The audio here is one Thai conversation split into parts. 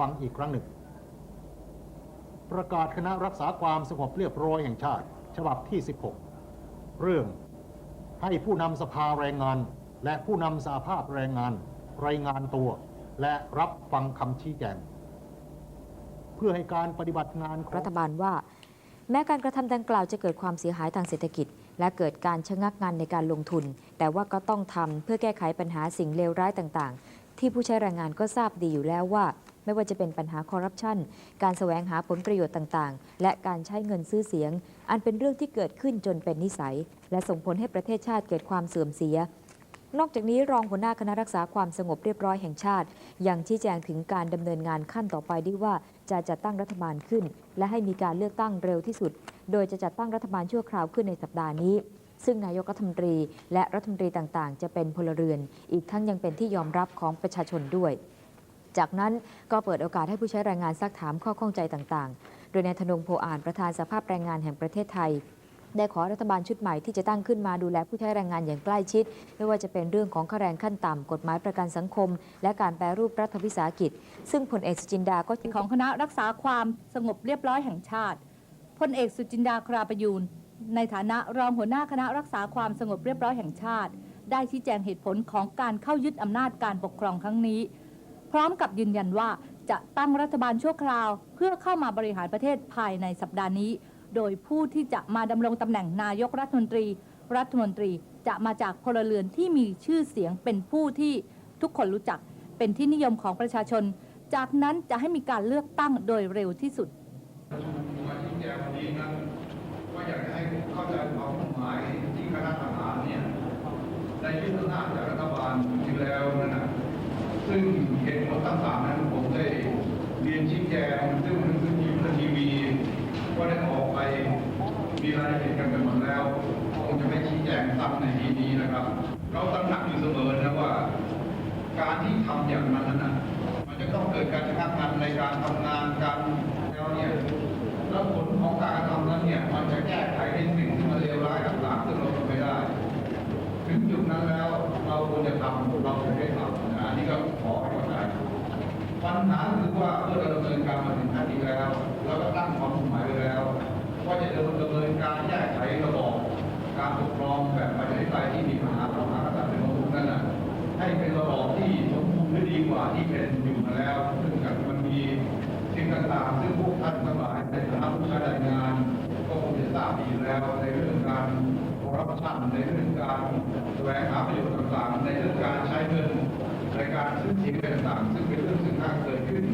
ฟังอีกครั้งหนึ่ง ประกาศคณะรักษาความสงบเรียบร้อยแห่งชาติ ฉบับที่ 16 เรื่องให้ผู้นำสภาแรงงาน และผู้นำสาภาพแรงงาน รายงานตัว และรับฟังคำชี้แจง เพื่อให้การปฏิบัติงานรัฐบาลว่า แม้การกระทำดังกล่าวจะเกิดความเสียหายทางเศรษฐกิจ และเกิดการชะงักงานในการลงทุน แต่ว่าก็ต้องทำเพื่อแก้ไขปัญหาสิ่งเลวร้ายต่างๆ ที่ผู้ใช้แรงงานก็ทราบดีอยู่แล้วว่า ไม่ว่าจะเป็นปัญหาคอร์รัปชัน การแสวงหาผลประโยชน์ต่างๆ และการใช้เงินซื้อเสียง อันเป็นเรื่องที่เกิดขึ้นจนเป็นนิสัย และส่งผลให้ประเทศชาติเกิดความเสื่อมเสีย นอกจากนี้รองหัวหน้าคณะรักษาความสงบเรียบร้อยแห่งชาติ ยังชี้แจงถึงการดำเนินงานขั้นต่อไปด้วยว่าจะจัดตั้งรัฐบาลขึ้น และให้มีการเลือกตั้งเร็วที่สุด โดยจะจัดตั้งรัฐบาลชั่วคราวขึ้นในสัปดาห์นี้ซึ่งนายกรัฐมนตรีและรัฐมนตรีต่างๆ จะเป็นพลเรือน อีกทั้งยังเป็นที่ยอมรับของประชาชนด้วย จากนั้นก็เปิดโอกาสให้ผู้ใช้แรงงานซักถามข้อข้องใจต่างๆ โดยนายธนงโพอ่านประธานสภาพแรงงานแห่งประเทศไทย ได้ขอรัฐบาลชุดใหม่ที่จะตั้งขึ้นมาดูแลผู้ใช้แรงงานอย่างใกล้ชิด ไม่ว่าจะเป็นเรื่องของค่าแรงขั้นต่ำกฎหมายประกันสังคม และการแปรรูปรัฐวิสาหกิจ ซึ่งพลเอกสุจินดาก็ของคณะรักษาความสงบเรียบร้อยแห่งชาติพลเอกสุจินดาคราประยูนในฐานะรองหัวหน้าคณะรักษาความสงบเรียบร้อยแห่งชาติ ได้ชี้แจงเหตุผลของการเข้ายึดอำนาจการปกครองครั้งนี้ พร้อมกับยืนยันว่าจะตั้งรัฐบาลชั่วคราว เพื่อเข้ามาบริหารประเทศภายในสัปดาห์นี้ โดยผู้ที่จะมาดำรงตำแหน่งนายกรัฐมนตรี รัฐมนตรีจะมาจากพลเรือนที่มีชื่อเสียงเป็นผู้ที่ทุกคนรู้จักเป็นที่นิยมของประชาชน จากนั้นจะให้มีการเลือกตั้งโดยเร็วที่สุดมาชี้แจงวันนี้นั้นก็อยากให้เข้าใจความหมายที่คณะทหารเนี่ยได้ยึดอำนาจจากรัฐบาลอยู่แล้วนั่นนะ ซึ่งเหตุผลต่างๆนั้นผมได้เรียนชี้แจงซึ่งมันคือทีวีทีวี ก็ได้ออกไปมีรายละเอียดกันไปหมดแล้วคงจะไม่ชี้แจงซ้ำในทีนี้นะครับ เราตระหนักอยู่เสมอนะว่า การที่ทำอย่างนั้นน่ะมันจะต้องเกิดการชะงักงันในการทำงานการแล้วเนี่ยแล้วผลของการทำนั้นเนี่ยมันจะแก้ไขในสิ่งที่มันเลวร้ายต่างๆซึ่งเราทำไม่ได้ ถึงจุดนั้นแล้วเราควรจะทำเราถึงได้ทำ นะอันนี้ก็ขอให้เข้าใจปัญหาคือว่าเมื่อเราดำเนินการมาถึงขั้นนี้แล้วเราก็ตั้งความมุ่งหมายไว้แล้วว่าจะดำเนินการแก้ไขระบอบการปกครองแบบประชาธิปไตยที่มีมหากษัตริย์เป็นองค์นั่นน่ะให้เป็นระบอบที่สมบูรณ์และดีกว่าที่เป็นอยู่มาแล้วซึ่งกับมันมีสิ่งต่างๆซึ่งพวกท่านทั้งหลายในฐานะผู้ใช้แรงงาน ก็คงจะทราบดีแล้วในเรื่องการคอร์รัปชันในเรื่องการแสวงหาประโยชน์ต่างๆ ในเรื่องการใช้เงิน ในการซื้อเสียงอะไรต่างๆซึ่งเป็นเรื่องซึ่งน่าเกิดขึ้น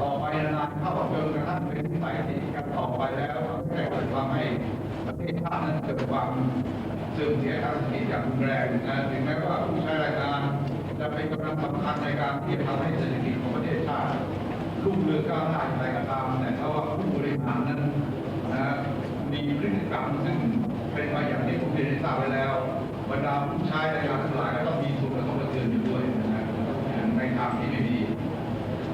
ต่อไปนานเข้าจนกระทั่งเป็นสัยที่กันต่อไปแล้วแก้เกิดความให้ประเทศชาตินั้นเกิดความเสื่อมเสียทางเศรษฐกิจอย่างรุนแรงนะถึงแม้ว่าผู้ใช้แรงงานจะเป็นกำลังสำคัญในการที่จะทำให้เศรษฐกิจของประเทศชาติรุ่งเรืองก้าวหน้าอย่างไรก็ตามแต่เพราะว่าผู้บริหารนั้นนะมีพฤติกรรมซึ่งเป็นมาอย่างที่ผมเรียนทราบไปแล้ว บรรดาผู้ใช้แรงงานทั้งหลายก็ต้องมีส่วนกระทบกระเทือนอยู่ด้วยนะในทางที่ไม่ดี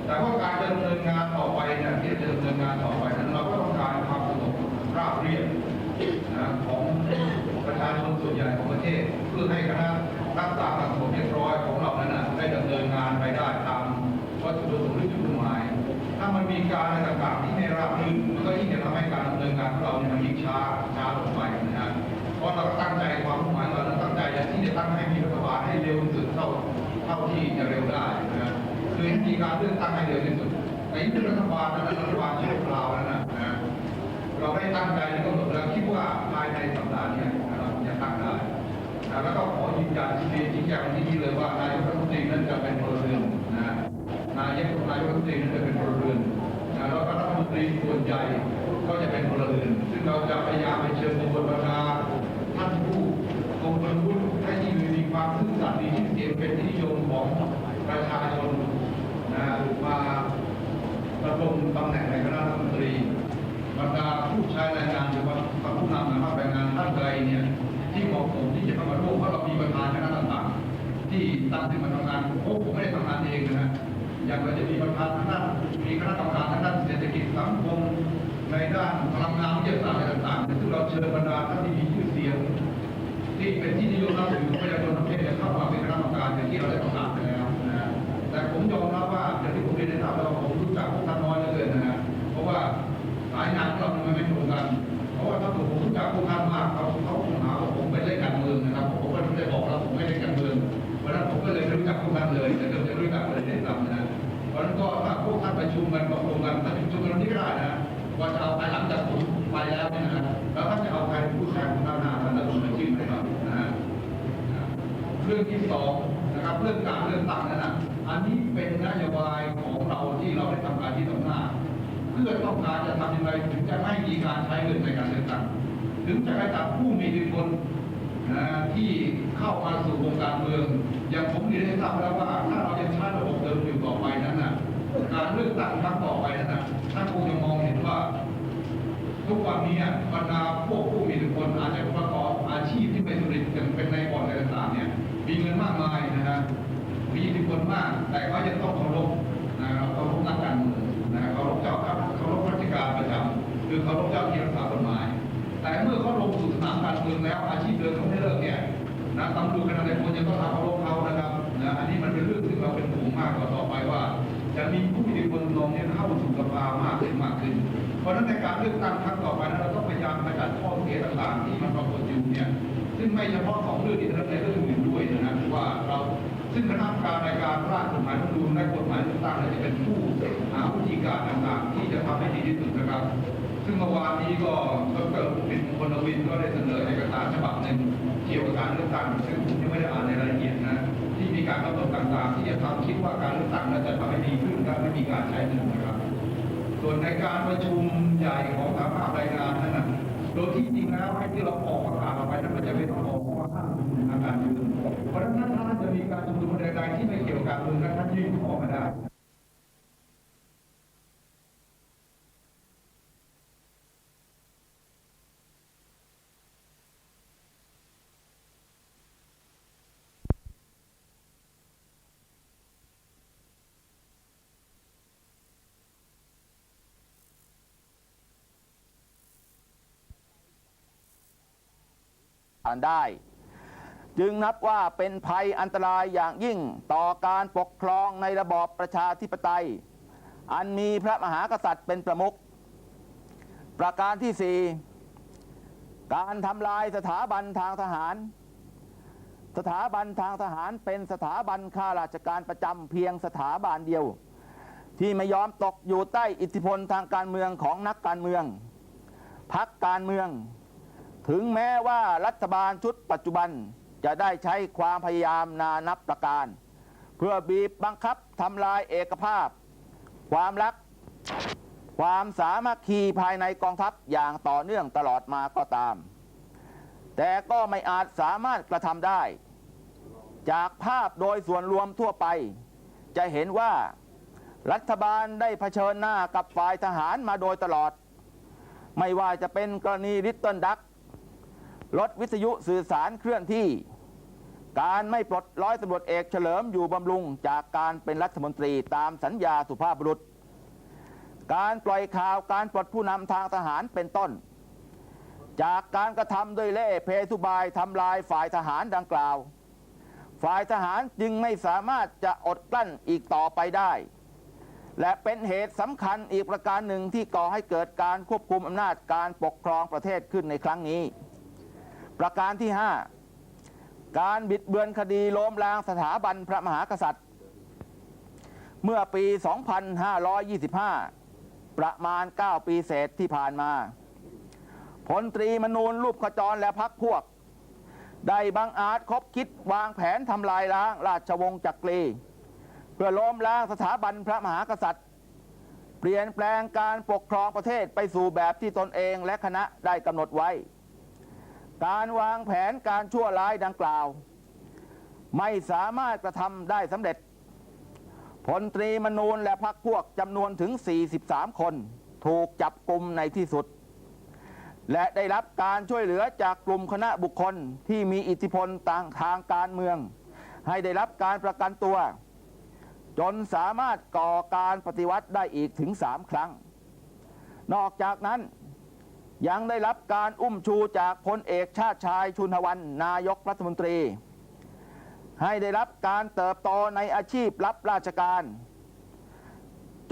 แต่ว่าการจะดำเนินงานต่อไปเนี่ยที่จะดำเนินงานต่อไปนั้นเราก็ต้องการความสงบราบเรียบนะของประชาชนส่วนใหญ่ของประเทศ เพื่อให้คณะรักษาความสงบเรียบร้อยของเรานั้นนะได้ดำเนินงานไปได้ตามวัตถุประสงค์หรือจุดมุ่งหมาย ถ้ามันมีการอะไรต่างๆที่ไม่ราบรื่นมันก็ยิ่งจะทำให้การดำเนินงานของเราเนี่ยมันยิ่งช้าช้าลงไปนะฮะเพราะเราตั้งใจความมุ่งหมาย ให้เร็วที่สุดเท่าเท่าที่จะเร็วได้นะฮะคือให้มีการเลือกตั้งให้เร็วที่สุดในที่รัฐบาลนั้นรัฐบาลชั่วคราวนั้นนะนะเราได้ตั้งใจและกำหนดแล้วคิดว่าภายในสัปดาห์นี้เราจะตั้งได้นะแล้วก็ขอยืนยันที่เรียนชี้แจงที่นี้เลยว่านายกรัฐมนตรีนั้นจะเป็นพลเรือนนะนายกนายกรัฐมนตรีนั้นจะเป็นพลเรือนนะแล้วก็รัฐมนตรีส่วนใหญ่ก็จะเป็นพลเรือนซึ่งเราจะพยายามไปเชิญบุคคลบรรดาท่านผู้ทรงคุณวุฒิ ความซื่อสัตย์มีชื่อเสียงเป็นที่นิยมของประชาชนนะมาดำรงตำแหน่งในคณะรัฐมนตรีบรรดาผู้ใช้แรงงานหรือว่าผู้นำนะครับแรงงานท่านใดเนี่ยที่เหมาะสมที่จะเข้ามาร่วมเพราะเรามีประธานคณะต่างๆที่ตั้งขึ้นมาทำงานโอ้ผมไม่ได้ทำงานเองนะฮะอย่างเราจะมีประธานทางด้านมีคณะกรรมการทางด้านเศรษฐกิจสังคมในด้านพลังงานวิทยาศาสตร์อะไรต่างๆซึ่งเราเชิญบรรดาท่านที่มีชื่อเสียง ที่เป็นที่นิยมนับถือของประชาชนทั้งประเทศจะเข้ามาเป็นคณะกรรมการอย่างที่เราได้ประกาศไปแล้วนะฮะแต่ผมยอมรับว่าอย่างที่ผมเรียนให้ทราบแล้วผมรู้จักพวกท่านน้อยเหลือเกินนะฮะเพราะว่าสายงานของเรามันไม่ตรงกัน เพราะว่าถ้าผมรู้จักพวกท่านมากเขาเขาคงหาว่าผมไปเล่นการเมืองนะครับผมก็ได้บอกแล้วผมไม่เล่นการเมืองเพราะนั้นผมก็เลยไม่รู้จักพวกท่านเลยแต่เดิมจะรู้จักเลยได้ซ้ำนะฮะเพราะนั้นก็ถ้าพวกท่านประชุมกันตกลงกันประชุมกันวันนี้ก็ได้นะว่าจะเอาภายหลังจากผมไปแล้วเนี่ยนะแล้วท่านจะเอาใครเป็นผู้แทน รื่องที่สองนะครับเรื่องการเลือกตั้งนั้นนะอันนี้เป็นนโยบายของเราที่เราได้ทำการที่ตำหน้า เพื่อต้องการจะทำยังไงถึงจะไม่มีการใช้เงินในการเลือกตั้งถึงจะให้ตัดผู้มีอิทธิพลนะที่เข้ามาสู่วงการเมือง อย่างผมเรียนให้ทราบแล้วว่าถ้าเรายังใช้ระบบเดิมอยู่ต่อไปนั้นนะการเลือกตั้งครั้งต่อไปนั้นนะท่านคงจะมองเห็นว่า ทุกวันนี้บรรดาพวกผู้มีอิทธิพลอาจจะ แต่ก็ยังต้องเคารพนะครับเคารพนักการเมืองนะครับเคารพเจ้าครับเคารพราชการประจำคือเคารพเจ้าที่รักษากฎหมาย แต่เมื่อเขาลงสู่สนามการเมืองแล้วอาชีพเดิมเขาไม่เลิกเนี่ยนะตำรวจขนาดไหนควรจะต้องทำเคารพเขานะครับนะอันนี้มันเป็นเรื่องที่เราเป็นห่วงมากต่อไปว่า จะมีผู้มีอิทธิพลลงเนี่ยเข้าสู่สภามากขึ้นมากขึ้น เพราะฉะนั้นในการเลือกตั้งครั้งต่อไปนั้นเราต้องพยายามขจัดข้อเสียต่างๆที่มันปรากฏอยู่เนี่ยซึ่งไม่เฉพาะสองเรื่องนี้เท่านั้นในเรื่องอื่นด้วยนะว่าเรา ซึ่งคณะกรรมการในการร่างกฎหมายรัฐธรรมนูญและกฎหมายเลือกตั้งจะเป็นผู้หาวิธีการต่างๆ ที่จะทำให้ดีที่สุดนะครับ ซึ่งเมื่อวานนี้ก็ดรอุปินพลวินก็ได้เสนอเอกสารฉบับหนึ่งเกี่ยวกับการเลือกตั้งซึ่งผมยังไม่ได้อ่านในรายละเอียดนะที่มีการกำหนดต่างๆ ที่จะทำคิดว่าการเลือกตั้งนั้นจะทำให้ดีขึ้นและไม่มีการใช้เงินนะครับ ส่วนในการประชุมใหญ่ของสภาพรายงานนั้นนะโดยที่จริงแล้วให้ที่เราออกประกาศออกไปนั้นมันจะเป็นออกว่าห้ามชุมนุมทางการเมืองเพราะฉะนั้น ท่านยื่นข้อมาได้ผ่านได้ จึงนับว่าเป็นภัยอันตรายอย่างยิ่งต่อการปกครองในระบอบประชาธิปไตย อันมีพระมหากษัตริย์เป็นประมุข ประการที่สี่การทำลายสถาบันทางทหาร สถาบันทางทหารเป็นสถาบันข้าราชการประจำเพียงสถาบันเดียว ที่ไม่ยอมตกอยู่ใต้อิทธิพลทางการเมืองของนักการเมืองพักการเมือง ถึงแม้ว่ารัฐบาลชุดปัจจุบัน จะได้ใช้ความพยายามนานับประการ เพื่อบีบบังคับทำลายเอกภาพ ความรัก ความสามัคคีภายในกองทัพอย่างต่อเนื่องตลอดมาก็ตาม แต่ก็ไม่อาจสามารถกระทำได้ จากภาพโดยส่วนรวมทั่วไป จะเห็นว่ารัฐบาลได้เผชิญหน้ากับฝ่ายทหารมาโดยตลอด ไม่ว่าจะเป็นกรณีลิตเติ้ลดัก รถวิทยุสื่อสารเคลื่อนที่ การไม่ปลดร้อยตำรวจเอกเฉลิมอยู่บำรุงจากการเป็นรัฐมนตรีตามสัญญาสุภาพบุรุษ การปล่อยข่าวการปลดผู้นำทางทหารเป็นต้น จากการกระทำโดยเล่เพทุบายทำลายฝ่ายทหารดังกล่าว ฝ่ายทหารจึงไม่สามารถจะอดกลั้นอีกต่อไปได้ และเป็นเหตุสำคัญอีกประการหนึ่งที่ก่อให้เกิดการควบคุมอำนาจการปกครองประเทศขึ้นในครั้งนี้ ประการที่ 5 การบิดเบือนคดีล้มล้างสถาบันพระมหากษัตริย์ เมื่อปี 2525 ประมาณ 9 ปีเศษที่ผ่านมาพลตรีมนูนรูปขจรและพักพวก ได้บังอาจคบคิดวางแผนทำลายล้างราชวงศ์จักรี เพื่อล้มล้างสถาบันพระมหากษัตริย์ เปลี่ยนแปลงการปกครองประเทศไปสู่แบบที่ตนเองและคณะได้กำหนดไว้ การวางแผนการชั่วร้ายดังกล่าว ไม่สามารถกระทำได้สำเร็จพลตรีมนูนและพักพวกจำนวนถึง 43 คน ถูกจับกลุ่มในที่สุด และได้รับการช่วยเหลือจากกลุ่มคณะบุคคลที่มีอิทธิพลต่างทางการเมือง ให้ได้รับการประกันตัว จนสามารถก่อการปฏิวัติได้อีกถึงสามครั้ง นอกจากนั้น ยังได้รับการอุ้มชูจากพลเอกชาติชายชุนวันนายกรัฐมนตรี ให้ได้รับการเติบโตในอาชีพรับราชการ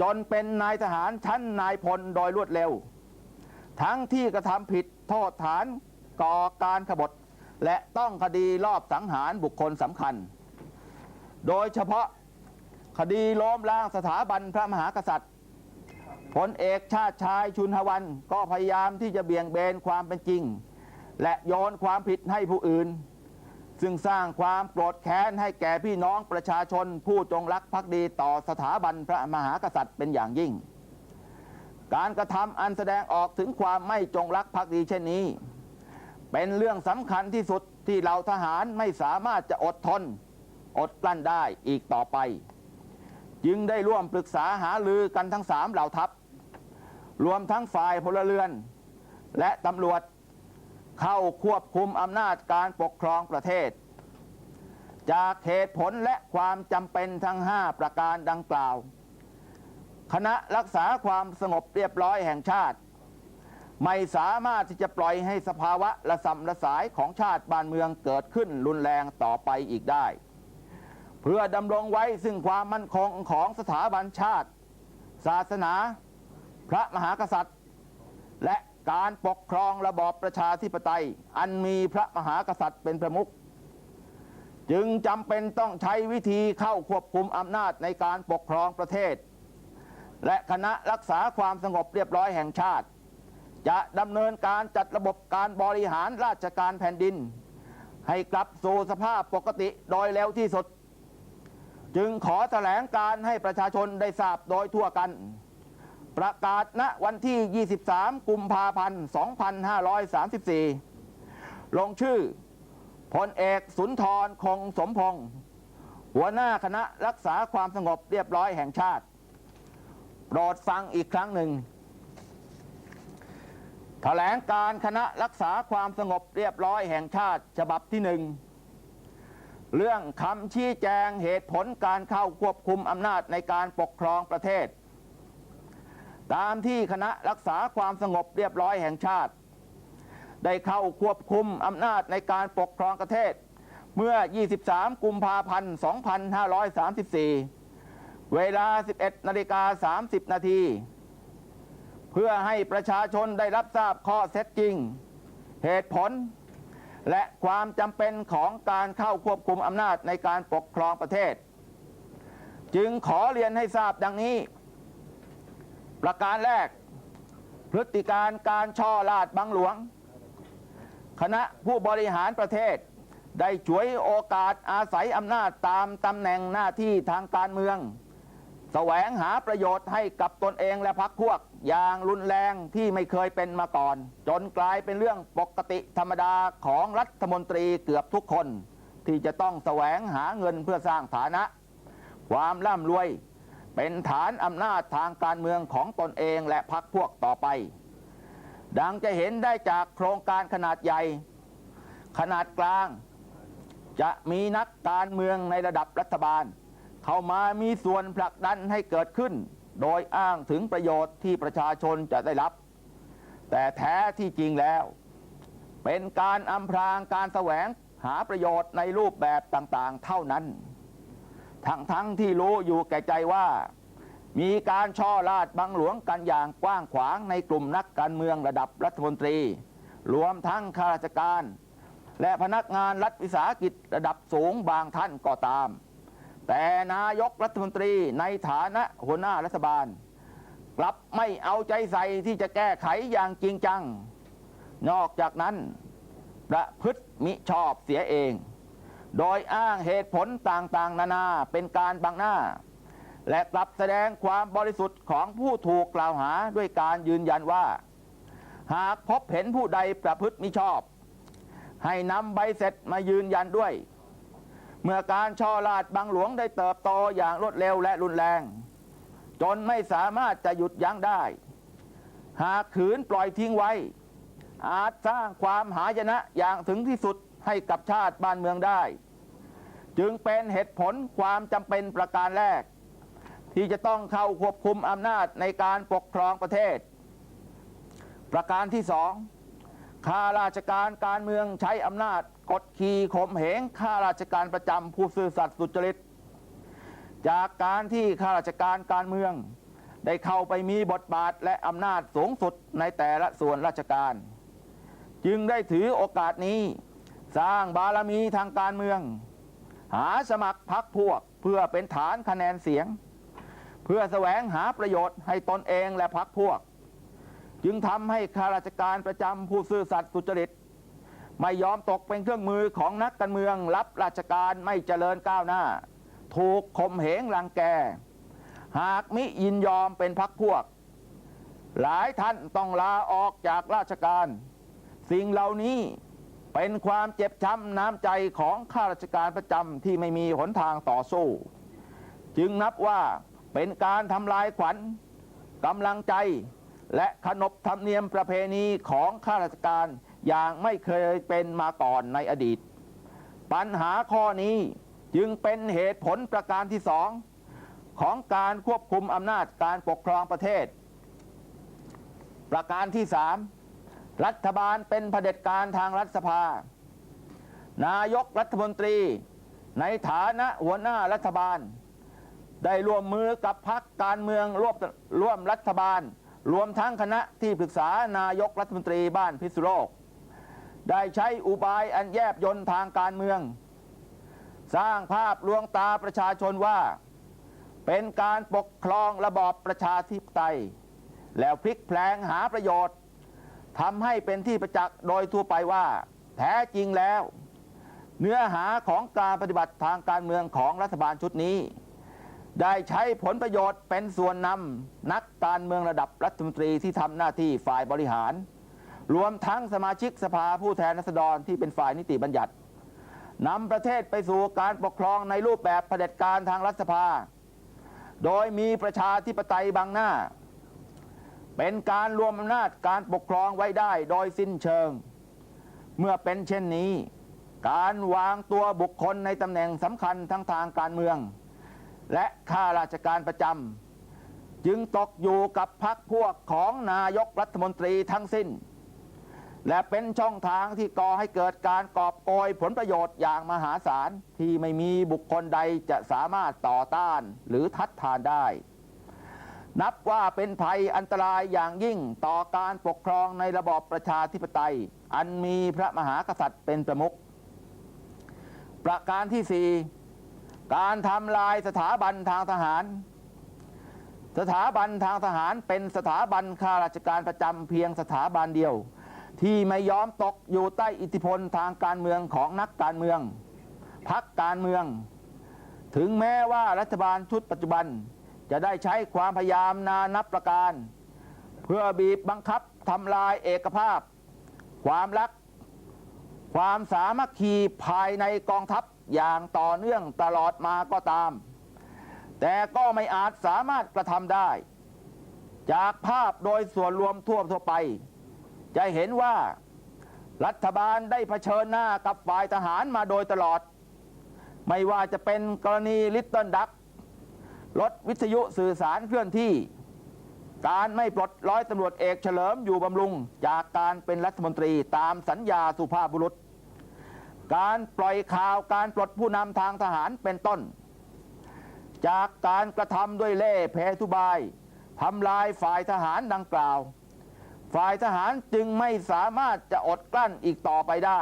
จนเป็นนายทหารชั้นนายพลโดยรวดเร็ว ทั้งที่กระทำผิดโทษฐานก่อการขบฏและต้องคดีรอบสังหารบุคคลสำคัญ โดยเฉพาะคดีล้มล้างสถาบันพระมหากษัตริย์ พลเอกชาติชายชุนหวัน ก็พยายามที่จะเบี่ยงเบนความเป็นจริง และโยนความผิดให้ผู้อื่น ซึ่งสร้างความโกรธแค้นให้แก่พี่น้องประชาชนผู้จงรักภักดีต่อสถาบันพระมหากษัตริย์เป็นอย่างยิ่ง การกระทำอันแสดงออกถึงความไม่จงรักภักดีเช่นนี้ เป็นเรื่องสำคัญที่สุดที่เราทหารไม่สามารถจะอดทน อดกลั้นได้อีกต่อไป จึงได้ร่วมปรึกษาหารือกันทั้งสามเหล่าทัพ รวมทั้งฝ่ายพลเรือน และตำรวจเข้าควบคุมอำนาจการปกครองประเทศ จากเหตุผลและความจำเป็นทั้ง 5 ประการดังกล่าว คณะรักษาความสงบเรียบร้อยแห่งชาติ ไม่สามารถที่จะปล่อยให้สภาวะระสำระสายของชาติบ้านเมืองเกิดขึ้นรุนแรงต่อไปอีกได้ เพื่อดำรงไว้ซึ่งความมั่นคงของสถาบันชาติ ศาสนา พระมหากษัตริย์ และการปกครองระบอบประชาธิปไตย อันมีพระมหากษัตริย์เป็นประมุขจึงจำเป็นต้องใช้วิธีเข้าควบคุมอำนาจในการปกครองประเทศ และคณะรักษาความสงบเรียบร้อยแห่งชาติ จะดำเนินการจัดระบบการบริหารราชการแผ่นดิน ให้กลับสู่สภาพปกติโดยเร็วที่สุด จึงขอแถลงการให้ประชาชนได้ทราบโดยทั่วกัน ประกาศณวันที่ 23 กุมภาพันธ์ 2534 ลงชื่อพลเอกสุนทรคงสมพงศ์หัวหน้าคณะรักษาความสงบเรียบร้อยแห่งชาติ โปรดฟังอีกครั้งหนึ่งแถลงการคณะรักษาความสงบเรียบร้อยแห่งชาติฉบับที่หนึ่งเรื่องคำชี้แจงเหตุผลการเข้าควบคุมอำนาจในการปกครองประเทศ ตามที่คณะรักษาความสงบเรียบร้อยแห่งชาติ ได้เข้าควบคุมอำนาจในการปกครองประเทศ เมื่อ 23 กุมภาพันธ์ 2534 เวลา 11 นาฬิกา 30 นาที เพื่อให้ประชาชนได้รับทราบข้อเท็จจริง เหตุผล และความจำเป็นของการเข้าควบคุมอำนาจในการปกครองประเทศ จึงขอเรียนให้ทราบดังนี้ ประการแรก พฤติการการช่อลาดบังหลวง คณะผู้บริหารประเทศ ได้ฉวยโอกาสอาศัยอำนาจตามตำแหน่งหน้าที่ทางการเมือง แสวงหาประโยชน์ให้กับตนเองและพรรคพวก อย่างรุนแรงที่ไม่เคยเป็นมาก่อน จนกลายเป็นเรื่องปกติธรรมดาของรัฐมนตรีเกือบทุกคน ที่จะต้องแสวงหาเงินเพื่อสร้างฐานะ ความร่ำรวย เป็นฐานอำนาจทางการเมืองของตนเองและพรรคพวกต่อไป ดังจะเห็นได้จากโครงการขนาดใหญ่ ขนาดกลาง จะมีนักการเมืองในระดับรัฐบาล เข้ามามีส่วนผลักดันให้เกิดขึ้น โดยอ้างถึงประโยชน์ที่ประชาชนจะได้รับ แต่แท้ที่จริงแล้ว เป็นการอำพรางการแสวงหาประโยชน์ในรูปแบบต่างๆ เท่านั้น ทั้งทั้งที่รู้อยู่แก่ใจว่า มีการช่อลาดบังหลวงกันอย่างกว้างขวางในกลุ่มนักการเมืองระดับรัฐมนตรี รวมทั้งข้าราชการ และพนักงานรัฐวิสาหกิจระดับสูงบางท่านก็ตาม แต่นายกรัฐมนตรีในฐานะหัวหน้ารัฐบาล กลับไม่เอาใจใส่ที่จะแก้ไขอย่างจริงจัง นอกจากนั้นประพฤติมิชอบเสียเอง โดยอ้างเหตุผลต่างๆ นานาเป็นการบังหน้า และกลับแสดงความบริสุทธิ์ของผู้ถูกกล่าวหาด้วยการยืนยันว่า หากพบเห็นผู้ใดประพฤติมิชอบ ให้นำใบเสร็จมายืนยันด้วย เมื่อการช่อลาดบังหลวงได้เติบโตอย่างรวดเร็วและรุนแรง จนไม่สามารถจะหยุดยั้งได้ หากขืนปล่อยทิ้งไว้ อาจสร้างความหายนะอย่างถึงที่สุด ให้กับชาติบ้านเมืองได้ จึงเป็นเหตุผลความจำเป็นประการแรก ที่จะต้องเข้าควบคุมอำนาจในการปกครองประเทศ ประการที่สองข้าราชการการเมืองใช้อำนาจกดขี่ข่มเหงข้าราชการประจำผู้ซื่อสัตย์สุจริต จากการที่ข้าราชการการเมือง ได้เข้าไปมีบทบาทและอำนาจสูงสุดในแต่ละส่วนราชการ จึงได้ถือโอกาสนี้ สร้างบารมีทางการเมือง หาสมัครพรรคพวกเพื่อเป็นฐานคะแนนเสียง เพื่อแสวงหาประโยชน์ให้ตนเองและพรรคพวก จึงทำให้ข้าราชการประจำผู้ซื่อสัตย์สุจริต ไม่ยอมตกเป็นเครื่องมือของนักการเมืองรับราชการไม่เจริญก้าวหน้า ถูกข่มเหงรังแก หากมิยินยอมเป็นพักพวก หลายท่านต้องลาออกจากราชการ สิ่งเหล่านี้ เป็นความเจ็บช้ำน้ำใจของข้าราชการประจำที่ไม่มีหนทางต่อสู้ จึงนับว่าเป็นการทำลายขวัญกำลังใจ และขนบธรรมเนียมประเพณีของข้าราชการอย่างไม่เคยเป็นมาก่อนในอดีต ปัญหาข้อนี้จึงเป็นเหตุผลประการที่สองของการควบคุมอำนาจการปกครองประเทศ ประการที่สาม รัฐบาลเป็นเผด็จการทางรัฐสภา นายกรัฐมนตรี ในฐานะหัวหน้ารัฐบาล ได้ร่วมมือกับพรรคการเมืองร่วมร่วมรัฐบาล รวมทั้งคณะที่ปรึกษานายกรัฐมนตรีบ้านพิษณุโลก ได้ใช้อุบายอันแยบยนทางการเมือง สร้างภาพลวงตาประชาชนว่า เป็นการปกครองระบอบประชาธิปไตย แล้วพลิกแพลงหาประโยชน์ ทำให้เป็นที่ประจักษ์โดยทั่วไปว่า แท้จริงแล้ว เนื้อหาของการปฏิบัติทางการเมืองของรัฐบาลชุดนี้ ได้ใช้ผลประโยชน์เป็นส่วนนำนักการเมืองระดับรัฐมนตรีที่ทำหน้าที่ฝ่ายบริหาร รวมทั้งสมาชิกสภาผู้แทนราษฎรที่เป็นฝ่ายนิติบัญญัตินำประเทศไปสู่การปกครองในรูปแบบเผด็จการทางรัฐสภา โดยมีประชาธิปไตยบังหน้า เป็นการรวมอำนาจการปกครองไว้ได้โดยสิ้นเชิง เมื่อเป็นเช่นนี้ การวางตัวบุคคลในตำแหน่งสำคัญทั้งทางการเมือง และข้าราชการประจำจึงตกอยู่กับพรรคพวกของนายกรัฐมนตรีทั้งสิ้น และเป็นช่องทางที่ก่อให้เกิดการกอบโกยผลประโยชน์อย่างมหาศาลที่ไม่มีบุคคลใดจะสามารถต่อต้านหรือทัดทานได้ นับว่าเป็นภัยอันตรายอย่างยิ่งต่อการปกครองในระบอบประชาธิปไตย อันมีพระมหากษัตริย์เป็นประมุข ประการที่สี่การทำลายสถาบันทางทหาร สถาบันทางทหารเป็นสถาบันข้าราชการประจำเพียงสถาบันเดียว ที่ไม่ยอมตกอยู่ใต้อิทธิพลทางการเมืองของนักการเมือง พักการเมือง ถึงแม้ว่ารัฐบาลชุดปัจจุบัน จะได้ใช้ความพยายามนานับประการ เพื่อบีบบังคับทำลายเอกภาพ ความรัก ความสามัคคีภายในกองทัพอย่างต่อเนื่องตลอดมาก็ตาม แต่ก็ไม่อาจสามารถกระทำได้ จากภาพโดยส่วนรวมทั่วทั่วไป จะเห็นว่ารัฐบาลได้เผชิญหน้ากับฝ่ายทหารมาโดยตลอด ไม่ว่าจะเป็นกรณีลิตเติ้ลดัก รถวิทยุสื่อสารเคลื่อนที่ การไม่ปลดร้อยตำรวจเอกเฉลิมอยู่บำรุง จากการเป็นรัฐมนตรีตามสัญญาสุภาพบุรุษ การปล่อยข่าวการปลดผู้นำทางทหารเป็นต้น จากการกระทำด้วยเล่ห์เพทุบายทำลายฝ่ายทหารดังกล่าว ฝ่ายทหารจึงไม่สามารถจะอดกลั้นอีกต่อไปได้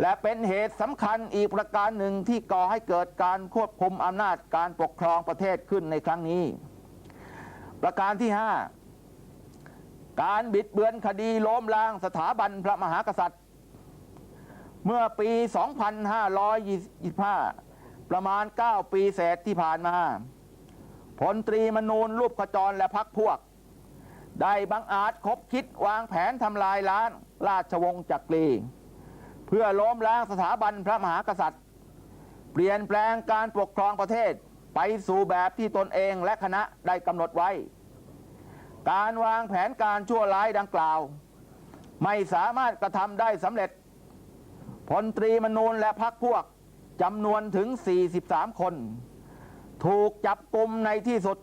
และเป็นเหตุสำคัญอีกประการหนึ่งที่ก่อให้เกิดการควบคุมอำนาจการปกครองประเทศขึ้นในครั้งนี้ ประการที่ 5 การบิดเบือนคดีล้มล้างสถาบันพระมหากษัตริย์ เมื่อปี 2525 ประมาณ 9 ปีเศษที่ผ่านมาพลตรีมนูนรูปขจรและพักพวก ได้บังอาจคบคิดวางแผนทำลายล้างราชวงศ์จักรี เพื่อล้มล้างสถาบันพระมหากษัตริย์ เปลี่ยนแปลงการปกครองประเทศไปสู่แบบที่ตนเองและคณะได้กำหนดไว้ การวางแผนการชั่วร้ายดังกล่าว ไม่สามารถกระทำได้สำเร็จพลตรีมนูนและพักพวกจำนวนถึง 43 คน ถูกจับกลุ่มในที่สุด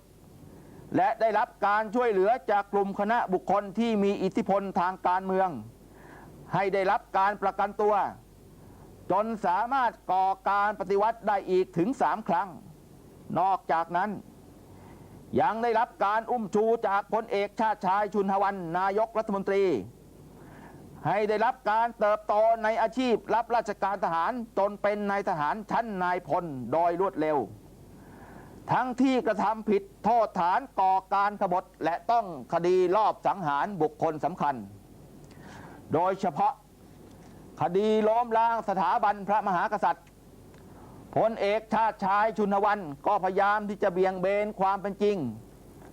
และได้รับการช่วยเหลือจากกลุ่มคณะบุคคลที่มีอิทธิพลทางการเมือง ให้ได้รับการประกันตัว จนสามารถก่อการปฏิวัติได้อีกถึงสามครั้ง นอกจากนั้น ยังได้รับการอุ้มชูจากพลเอกชาติชายชุนหวันนายกรัฐมนตรี ให้ได้รับการเติบโตในอาชีพรับราชการทหารจนเป็นนายทหารชั้นนายพลโดยรวดเร็ว ทั้งที่กระทำผิดโทษฐานก่อการขบฏและต้องคดีลอบสังหารบุคคลสำคัญ โดยเฉพาะคดีล้มล้างสถาบันพระมหากษัตริย์พลเอกชาติชายชุนวันก็พยายามที่จะเบี่ยงเบนความเป็นจริง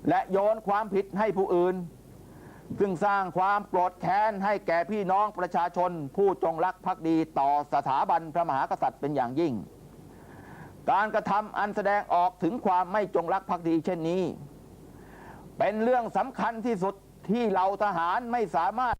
และโยนความผิดให้ผู้อื่น ซึ่งสร้างความโกรธแค้นให้แก่พี่น้องประชาชน ผู้จงรักภักดีต่อสถาบันพระมหากษัตริย์เป็นอย่างยิ่ง การกระทำอันแสดงออกถึงความไม่จงรักภักดีเช่นนี้ เป็นเรื่องสำคัญที่สุดที่เราทหารไม่สามารถ